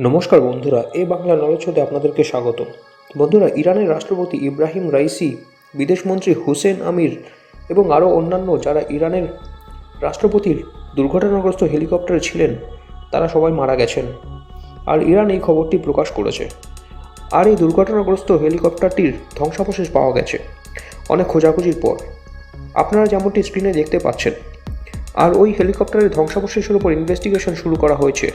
নমস্কার বন্ধুরা, এ বাংলা নলেজতে আপনাদেরকে স্বাগত বন্ধুরা, ইরানের রাষ্ট্রপতি ইব্রাহিম রাইসি, বিদেশমন্ত্রী হুসেন আমির এবং আরও অন্যান্য যারা ইরানের রাষ্ট্রপতির দুর্ঘটনাগ্রস্ত হেলিকপ্টারে ছিলেন, তারা সবাই মারা গেছেন। আর ইরান এই খবরটি প্রকাশ করেছে। আর এই দুর্ঘটনাগ্রস্ত হেলিকপ্টারটির ধ্বংসাবশেষ পাওয়া গেছে। অনেক খোঁজাখুঁজির পর। আপনারা যেমনটি স্ক্রিনে দেখতে পাচ্ছেন আর ওই হেলিকপ্টারের ধ্বংসাবশেষের উপর ইনভেস্টিগেশন শুরু করা হয়েছে।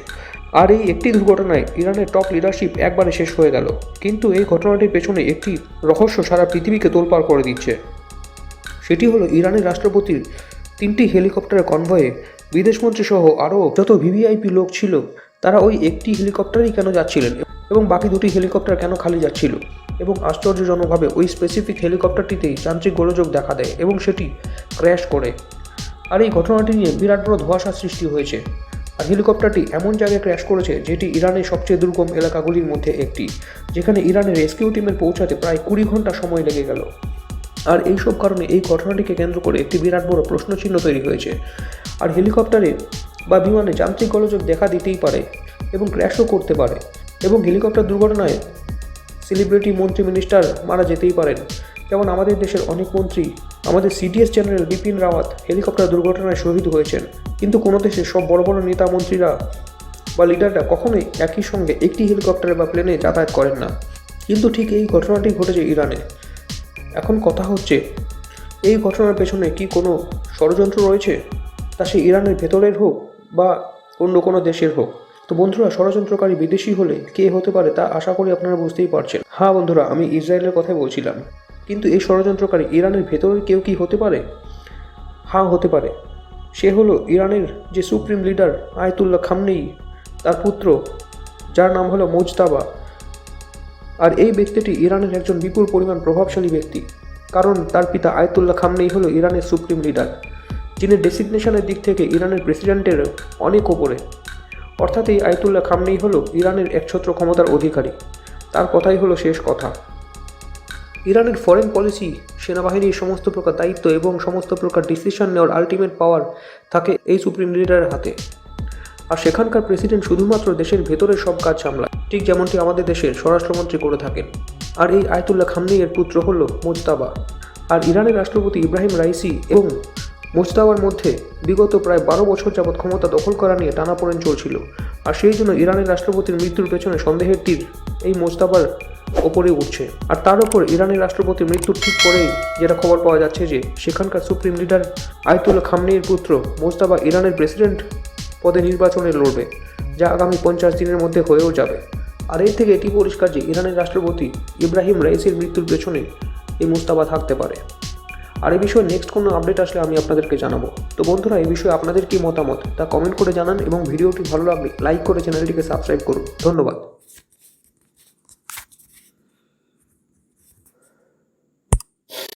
আর এই একটি দুর্ঘটনায় ইরানের টপ লিডারশিপ একবারে শেষ হয়ে গেল। কিন্তু এই ঘটনাটির পেছনে একটি রহস্য সারা পৃথিবীকে তোলপাড় করে দিচ্ছে। সেটি হলো ইরানের রাষ্ট্রপতির তিনটি হেলিকপ্টারের কনভয়ে বিদেশমন্ত্রী সহ আরও যত ভিভিআইপি লোক ছিল, তারা ওই একটি হেলিকপ্টারেই কেন যাচ্ছিলেন এবং বাকি দুটি হেলিকপ্টার কেন খালি যাচ্ছিল? এবং আশ্চর্যজনকভাবে ওই স্পেসিফিক হেলিকপ্টারটিতেই যান্ত্রিক গোলযোগ দেখা দেয় এবং সেটি ক্র্যাশ করে। আর এই ঘটনাটি নিয়ে বিরাট বড় ধোঁয়াশা সৃষ্টি হয়েছে। আর হেলিকপ্টারটি এমন জায়গায় ক্র্যাশ করেছে যেটি ইরানের সবচেয়ে দুর্গম এলাকাগুলির মধ্যে একটি, যেখানে ইরানের রেস্কিউ টিমের পৌঁছাতে প্রায় কুড়ি ঘণ্টা সময় লেগে গেল। আর এই সব কারণে এই ঘটনাটিকে কেন্দ্র করে একটি বিরাট বড় প্রশ্নচিহ্ন তৈরি হয়েছে। আর হেলিকপ্টারে বা বিমানে যান্ত্রিক গোলযোগ দেখা দিতেই পারে এবং ক্র্যাশও করতে পারে এবং হেলিকপ্টার দুর্ঘটনায় সেলিব্রিটি মন্ত্রী মিনিস্টার মারা যেতেই পারেন। যেমন আমাদের দেশের অনেক মন্ত্রী আমাদের CDS general Bipin Rawat helicopter দুর্ঘটনায় শহীদ হয়েছেন। কিন্তু কোনো দেশের সব বড় বড় নেতা মন্ত্রীরা বা লিডাররা কখনোই একই সঙ্গে একটি হেলিকপ্টারে বা প্লেনে যাতায়াত করেন না। কিন্তু ঠিক এই ঘটনাটি ঘটেছে ইরানে। এখন কথা হচ্ছে, এই ঘটনার পেছনে কি কোনো ষড়যন্ত্র রয়েছে? তা সে ইরানের ভেতরের হোক বা অন্য কোনো দেশের হোক। তো বন্ধুরা, ষড়যন্ত্রকারী বিদেশি হলে কে হতে পারে তা আশা করি আপনারা বুঝতেই পারছেন। হ্যাঁ বন্ধুরা, আমি ইসরায়েলের কথাই বলছিলাম। কিন্তু এই ষড়যন্ত্রকারী ইরানের ভেতরের কেউ কি হতে পারে? হ্যাঁ হতে পারে। সে হলো ইরানের যে সুপ্রিম লিডার আয়তুল্লাহ খামনেই তার পুত্র, যার নাম হলো মোজতাবা। আর এই ব্যক্তিটি ইরানের একজন বিপুল পরিমাণ প্রভাবশালী ব্যক্তি, কারণ তার পিতা আয়তুল্লাহ খামনেই হলো ইরানের সুপ্রিম লিডার, যিনি ডেসিগনেশনের দিক থেকে ইরানের প্রেসিডেন্টের অনেক ওপরে। অর্থাৎ এই আয়তুল্লাহ খামনেই হলো ইরানের একছত্র ক্ষমতার অধিকারী। তার কথাই হলো শেষ কথা। ইরানের ফরেন পলিসি সেনাবাহিনীর সমস্ত প্রকার দায়িত্ব এবং সমস্ত প্রকার ডিসিশন নেওয়ার আলটিমেট পাওয়ার থাকে এই সুপ্রিম লিডারের হাতে। আর সেখানকার প্রেসিডেন্ট শুধুমাত্র দেশের ভেতরের সব কাজ সামলায়, ঠিক যেমনটি আমাদের দেশের স্বরাষ্ট্রমন্ত্রী করে থাকেন। আর এই আয়তুল্লাহ খামনি এর পুত্র হল মোজতাবা। আর ইরানের রাষ্ট্রপতি ইব্রাহিম রাইসি এবং মোজতাবার মধ্যে বিগত প্রায় বারো বছর যাবৎ ক্ষমতা দখল করা নিয়ে টানাপোড়েন চলছিল। আর সেই জন্য ইরানের রাষ্ট্রপতির মৃত্যুর পেছনে সন্দেহের তীর এই মোজতাবার ওপরে উঠছে। আর তার উপর ইরানের রাষ্ট্রপতির মৃত্যুর ঠিক পরেই যেটা খবর পাওয়া যাচ্ছে যে, সেখানকার সুপ্রিম লিডার আয়তুল্লাহ খামনির পুত্র মোস্তাবা ইরানের প্রেসিডেন্ট পদে নির্বাচনে লড়বে, যা আগামী পঞ্চাশ দিনের মধ্যে হয়েও যাবে। আর এর থেকে এটি পরিষ্কার যে, ইরানের রাষ্ট্রপতি ইব্রাহিম রাইসির মৃত্যুর পেছনে এই মুস্তাবা থাকতে পারে। আর এই বিষয়ে নেক্সট কোনো আপডেট আসলে আমি আপনাদেরকে জানাব। তো বন্ধুরা এই বিষয়ে আপনাদের কি মতামত তা কমেন্ট করে জানান এবং ভিডিওটি ভালো লাগলে লাইক করে চ্যানেলটিকে সাবস্ক্রাইব করুন। ধন্যবাদ।